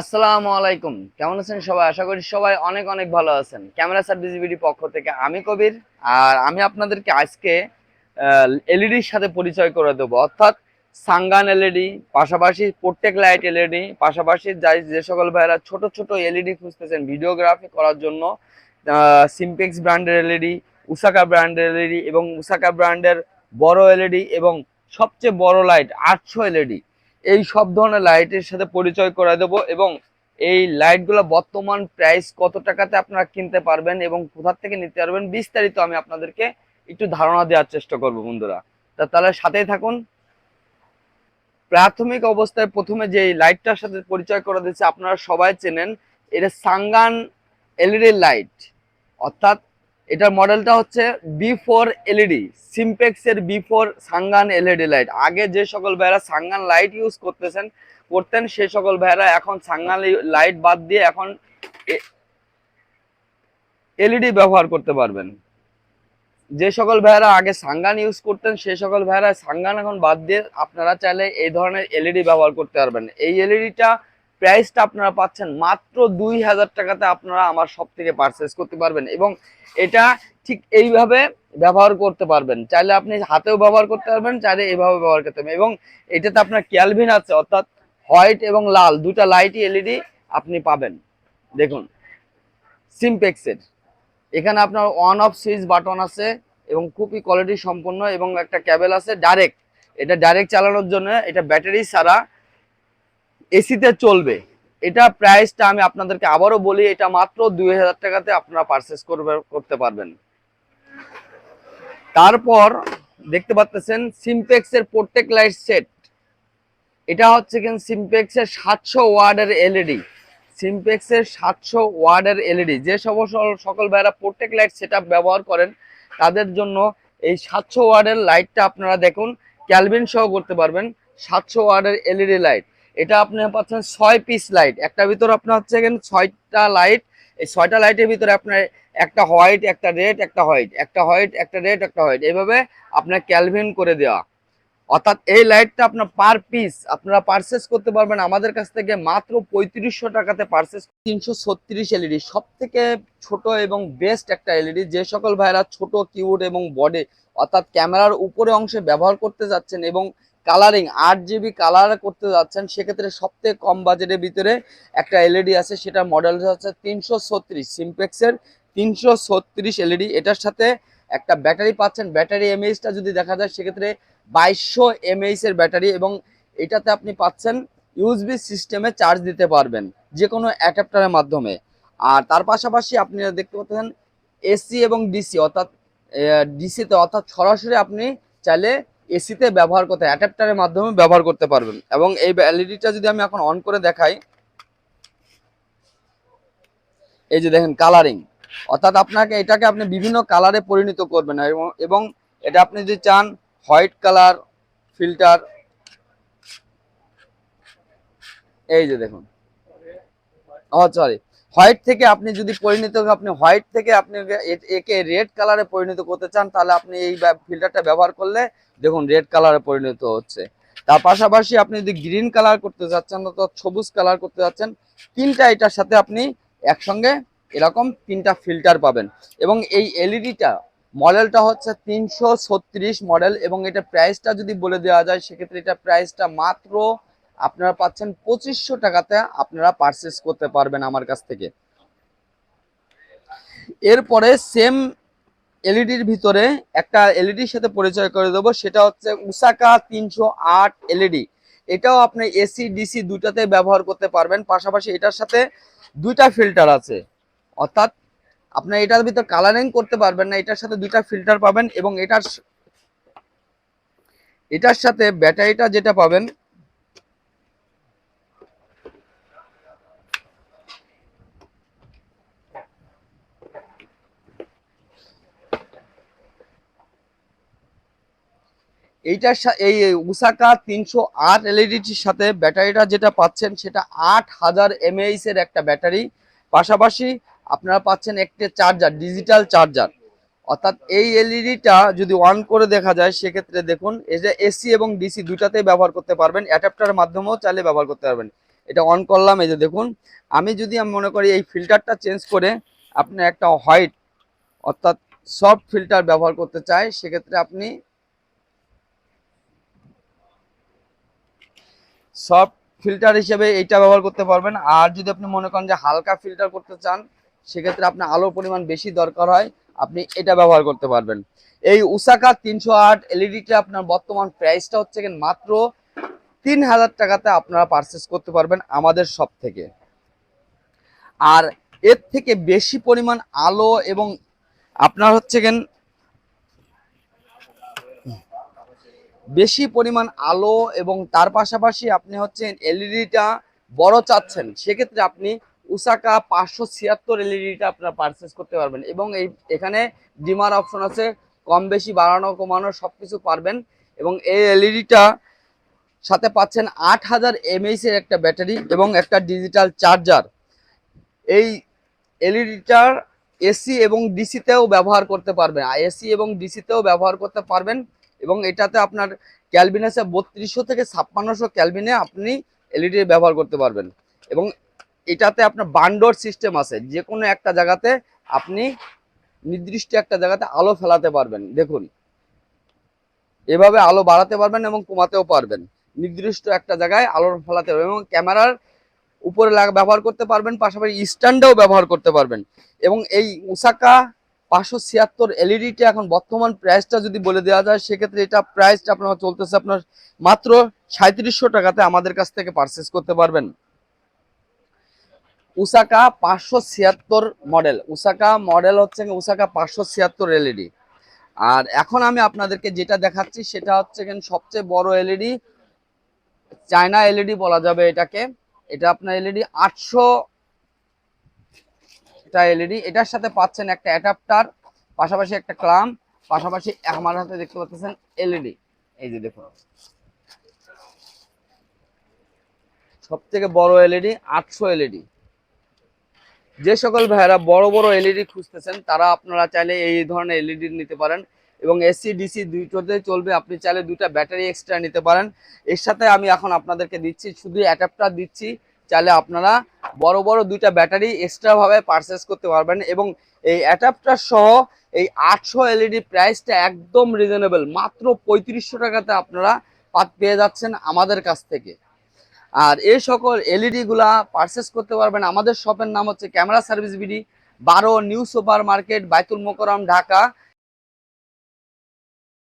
আসসালামু আলাইকুম। কেমন আছেন সবাই? আশা করি সবাই অনেক অনেক ভালো আছেন। ক্যামেরা সার্ভিস বিডি পক্ষ থেকে আমি কবির, আর আমি আপনাদেরকে আজকে এলইডির সাথে পরিচয় করে দেবো। অর্থাৎ সাঙ্গান এলইডি পাশাপাশি প্রত্যেক লাইট এলইডি পাশাপাশি যাই যে সকল ভাইরা ছোট ছোট এলইডি খুঁজতেছেন ভিডিওগ্রাফি করার জন্য সিমপেক্স ব্র্যান্ডের এলইডি উসাকা ব্র্যান্ডের এলইডি এবং উসাকা ব্র্যান্ডের বড় এলইডি এবং সবচেয়ে বড় লাইট আটশো এলইডি এই সব ধরনের লাইটের সাথে পরিচয় করে দেব এবং এই লাইটগুলো বর্তমান প্রাইস কত টাকাতে আপনারা কিনতে পারবেন এবং কোথার থেকে নিতে পারবেন বিস্তারিত আমি আপনাদেরকে একটু ধারণা দেওয়ার চেষ্টা করব বন্ধুরা। তা তাহলে সাথেই থাকুন। প্রাথমিক অবস্থায় প্রথমে যে লাইটটার সাথে পরিচয় করে দিচ্ছে আপনারা সবাই চেনেন। এটা সাঙ্গান এলইডি লাইট। অর্থাৎ এটার মডেলটা হচ্ছে বি ফোর এলইডি সিমপেক্স এর বি ফোর সাঙ্গান এলইডি লাইট আগে যে সকল ভাইরা সাঙ্গান লাইট ইউজ করতেছেন, করতেন, সে সকল ভাইরা এখন সাঙ্গান লাইট বাদ দিয়ে এখন এলইডি ব্যবহার করতে পারবেন। যে সকল ভাইরা আগে সাঙ্গান ইউজ করতেন, সে সকল ভাইরা সাঙ্গান এখন বাদ দিয়ে আপনারা চাইলে এই ধরনের এলইডি ব্যবহার করতে পারবেন। এই এলইডিটা প্রাইসটা আপনারা পাচ্ছেন মাত্র দুই হাজার টাকাতে আপনারা আমার সব থেকে পারচেস করতে পারবেন এবং এটা ঠিক এইভাবে ব্যবহার করতে পারবেন। চাইলে আপনি হাতেও ব্যবহার করতে পারবেন, চাইলে এইভাবে ব্যবহার করতে পারবেন এবং এটাতে আপনার ক্যালভিন আছে, অর্থাৎ হোয়াইট এবং লাল দুটা লাইটই এলইডি আপনি পাবেন। দেখুন সিমপেক্সের এখানে আপনার অন অফ সুইচ বাটন আছে এবং খুবই কোয়ালিটি সম্পন্ন এবং একটা ক্যাবেল আছে ডাইরেক্ট এটা ডাইরেক্ট চালানোর জন্য এটা ব্যাটারি ছাড়া এসিতে চলবে। এটা প্রাইসটা আমি আপনাদেরকে আবারও বলি, এটা মাত্র দুই হাজার টাকাতে আপনারা পারচেস করবে, করতে পারবেন। তারপর দেখতে পাচ্ছেন সিমপেক্স এর প্রোটেক লাইট সেট এটা হচ্ছে কিন্তু সিমপেক্স এর সাতশো ওয়ার্ডের এলইডি সিমপেক্স এর সাতশো ওয়ার্ডের এলইডি যে সকল সকল ভাইরা প্রত্যেক লাইট সেট ব্যবহার করেন, তাদের জন্য এই সাতশো ওয়ার্ডের লাইটটা আপনারা দেখুন ক্যালভিন সহ করতে পারবেন, সাতশো ওয়ার্ডের এলইডি লাইট এটা আপনি পাচ্ছেন ছয় পিস লাইট একটা ভিতর আপনার হচ্ছে এখানে ছয়টা লাইট এই ছয়টা লাইটের ভিতরে আপনার একটা হোয়াইট একটা রেড একটা হোয়াইট একটা হোয়াইট একটা রেড একটা হোয়াইট এইভাবে আপনার ক্যালভিন করে দেওয়া। অর্থাৎ এই লাইটটা আপনার পার পিস আপনারা পারচেস করতে পারবেন। আমাদের কাছ থেকে মাত্র পঁয়ত্রিশশো টাকাতে পারচেস তিনশো ছত্রিশ এলইডি সব থেকে ছোট এবং বেস্ট একটা এলইডি যে সকল ভাইরা ছোট কিউট এবং বডি, অর্থাৎ ক্যামেরার উপরে অংশে ব্যবহার করতে যাচ্ছেন এবং কালারিং আট জিবি কালার করতে যাচ্ছেন, সেক্ষেত্রে সবথেকে কম বাজেটের ভিতরে একটা এলইডি আছে সেটার মডেল হচ্ছে তিনশো ছত্রিশ সিমপেক্সের তিনশো ছত্রিশ এলইডি এটার সাথে একটা ব্যাটারি পাচ্ছেন। ব্যাটারি এমএইচটা যদি দেখা যায়, সেক্ষেত্রে বাইশশো এমএইচ এর ব্যাটারি এবং এটাতে আপনি পাচ্ছেন ইউএসবি সিস্টেমে চার্জ দিতে পারবেন যে কোনো অ্যাডাপ্টারের মাধ্যমে। আর তার পাশাপাশি আপনি দেখতে পাচ্ছেন এসি এবং ডিসি অর্থাৎ ডিসিতে অর্থাৎ সরাসরি আপনি চাইলে এসিতে ব্যবহার করতে অ্যাডাপ্টারের মাধ্যমে ব্যবহার করতে পারবেন। এবং এই এলইডিটা যদি আমি এখন অন করে দেখাই, এই যে দেখেন কালারিং অর্থাৎ আপনাকে এটাকে আপনি বিভিন্ন কালারে পরিণত করবেন এবং এটা আপনি যদি চান হোয়াইট কালার ফিল্টার এই যে দেখুন ও সরি হোয়াইট থেকে আপনি যদি পরিণত আপনি হোয়াইট থেকে আপনি একে রেড কালারে পরিণত করতে চান, তাহলে আপনি এই ফিল্টারটা ব্যবহার করলে দেখুন রেড কালারে পরিণত হচ্ছে। তার পাশাপাশি আপনি যদি গ্রিন কালার করতে যাচ্ছেন অথবা সবুজ কালার করতে যাচ্ছেন, তিনটা এটার সাথে আপনি একসঙ্গে এরকম তিনটা ফিল্টার পাবেন। এবং এই এলইডিটা মডেলটা হচ্ছে তিনশো ছত্রিশ মডেল এবং এটা প্রাইসটা যদি বলে দেওয়া যায়, সেক্ষেত্রে এটা প্রাইসটা মাত্র আপনারা পাচ্ছেন পঁচিশশো টাকাতে আপনারা পারচেস করতে পারবেন আমার কাছ থেকে। এরপরে সেম এলইডির ভিতরে একটা এলইডির সাথে পরিচয় করে দেবো, সেটা হচ্ছে উসাকা তিনশো আট এলইডি এটাও আপনি এসি ডিসি দুটাতে ব্যবহার করতে পারবেন, পাশাপাশি এটার সাথে দুইটা ফিল্টার আছে। অর্থাৎ আপনার এটার ভিতর কালারিং করতে পারবেন না, এটার সাথে দুইটা ফিল্টার পাবেন এবং এটার এটার সাথে ব্যাটারিটা যেটা পাবেন এইটার এই উসাকা তিনশো আট এলইডিটির সাথে ব্যাটারিটা যেটা পাচ্ছেন সেটা আট হাজার এমএইচ এর একটা ব্যাটারি। পাশাপাশি আপনারা পাচ্ছেন একটি চার্জার ডিজিটাল চার্জার। অর্থাৎ এই এলইডিটা যদি অন করে দেখা যায়, সেক্ষেত্রে দেখুন যে এসি এবং ডিসি দুটাতেই ব্যবহার করতে পারবেন। অ্যাডাপ্টার মাধ্যমেও চাইলে ব্যবহার করতে পারবেন। এটা অন করলাম, এই যে দেখুন। আমি যদি আমি মনে করি এই ফিল্টারটা চেঞ্জ করে আপনি একটা হোয়াইট অর্থাৎ সফট ফিল্টার ব্যবহার করতে চাই, সেক্ষেত্রে আপনি সফট ফিল্টার হিসেবে এইটা ব্যবহার করতে পারবেন। আর যদি আপনি মনে করেন যে হালকা ফিল্টার করতে চান, সেক্ষেত্রে আপনার আলোর পরিমাণ বেশি দরকার হয়, আপনি এটা ব্যবহার করতে পারবেন। এই উসাকা তিনশো আট এলইডিটা আপনার বর্তমান প্রাইসটা হচ্ছে মাত্র তিন হাজার টাকাতে আপনারা পারচেস করতে পারবেন আমাদের সব থেকে। আর এর থেকে বেশি পরিমাণ আলো এবং আপনার হচ্ছে কেন বেশি পরিমাণ আলো এবং তার পাশাপাশি আপনি হচ্ছে এলইডিটা বড় চাচ্ছেন, সেক্ষেত্রে আপনি উসাকা পাঁচশো ছিয়াত্তর এলইডিটা আপনারা পারচেস করতে পারবেন এবং এই, এখানে ডিমার অপশন আছে, কম বেশি বাড়ানো কমানো সব কিছু পারবেন এবং এই এলইডিটা সাথে পাচ্ছেন আট হাজার এমএইচ এর একটা ব্যাটারি এবং একটা ডিজিটাল চার্জার এই এলইডিটার এসি এবং ডিসিতেও ব্যবহার করতে পারবেন এসি এবং ডিসিতেও ব্যবহার করতে পারবেন। এবং এটাতে আপনার ক্যালভিন আছে বত্রিশশো থেকে ছাপ্পান্নশো ক্যালভিনে আপনি এলইডি ব্যবহার করতে পারবেন। এবং এটাতে আপনার বান্ডোর সিস্টেম আছে। যে কোনো একটা জায়গাতে আপনি নির্দিষ্ট একটা জায়গাতে আলো ফেলাতে পারবেন। দেখুন, এভাবে আলো বাড়াতে পারবেন এবং কমাতেও পারবেন। নির্দিষ্ট একটা জায়গায় আলো ফেলাতে পারবেন এবং ক্যামেরার উপরে ব্যবহার করতে পারবেন। পাশাপাশি স্ট্যান্ডেও ব্যবহার করতে পারবেন। এবং এই উসাকা পাঁচশো ছিয়াত্তর এলইডিটা এখন বর্তমান প্রাইসটা যদি বলে দেওয়া যায়, সেক্ষেত্রে এটা প্রাইসটা আপনার চলতেছে আপনার মাত্র সাঁত্রিশশো টাকাতে আমাদের কাছ থেকে পারচেস করতে পারবেন। উসাকা পাঁচশো ছিয়াত্তর মডেল উসাকা মডেল হচ্ছে উসাকা পাঁচশো ছিয়াত্তর এলইডি আর এখন আমি আপনাদেরকে যেটা দেখাচ্ছি, সেটা হচ্ছে সবচেয়ে বড় এলইডি চায়না এলইডি বলা যাবে এটাকে। এটা আপনার এলইডি আটশো এটা এলইডি এটার সাথে পাচ্ছেন একটা অ্যাডাপ্টার পাশাপাশি একটা ক্লাম পাশাপাশি আমার হাতে দেখতে পাচ্ছেন এলইডি এই যে দেখুন। সব থেকে বড় এলইডি আটশো এলইডি যে সকল ভাইয়েরা বড় বড় এলইডি খুঁজতেছেন, তারা আপনারা চাইলে এই ধরনের এলইডি নিতে পারেন এবং এসি ডিসি দুইটোতে চলবে। আপনি চাইলে দুইটা ব্যাটারি এক্সট্রা নিতে পারেন। এর সাথে আমি এখন আপনাদেরকে দিচ্ছি, শুধু অ্যাডাপ্টার দিচ্ছি। চাইলে আপনারা বড় বড় দুইটা ব্যাটারি এক্সট্রা ভাবে পারচেস করতে পারবেন এবং এই অ্যাডাপ্টার সহ এই আটশো এলইডি প্রাইসটা একদম রিজনেবল মাত্র পঁয়ত্রিশশো টাকাতে আপনারা পেয়ে যাচ্ছেন আমাদের কাছ থেকে। আর এই সকল এলইডি গুলা পারচেস করতে পারবেন। আমাদের শপের নাম হচ্ছে ক্যামেরা সার্ভিস বিডি, বারো new super market, Baitul Mukarram Dhaka.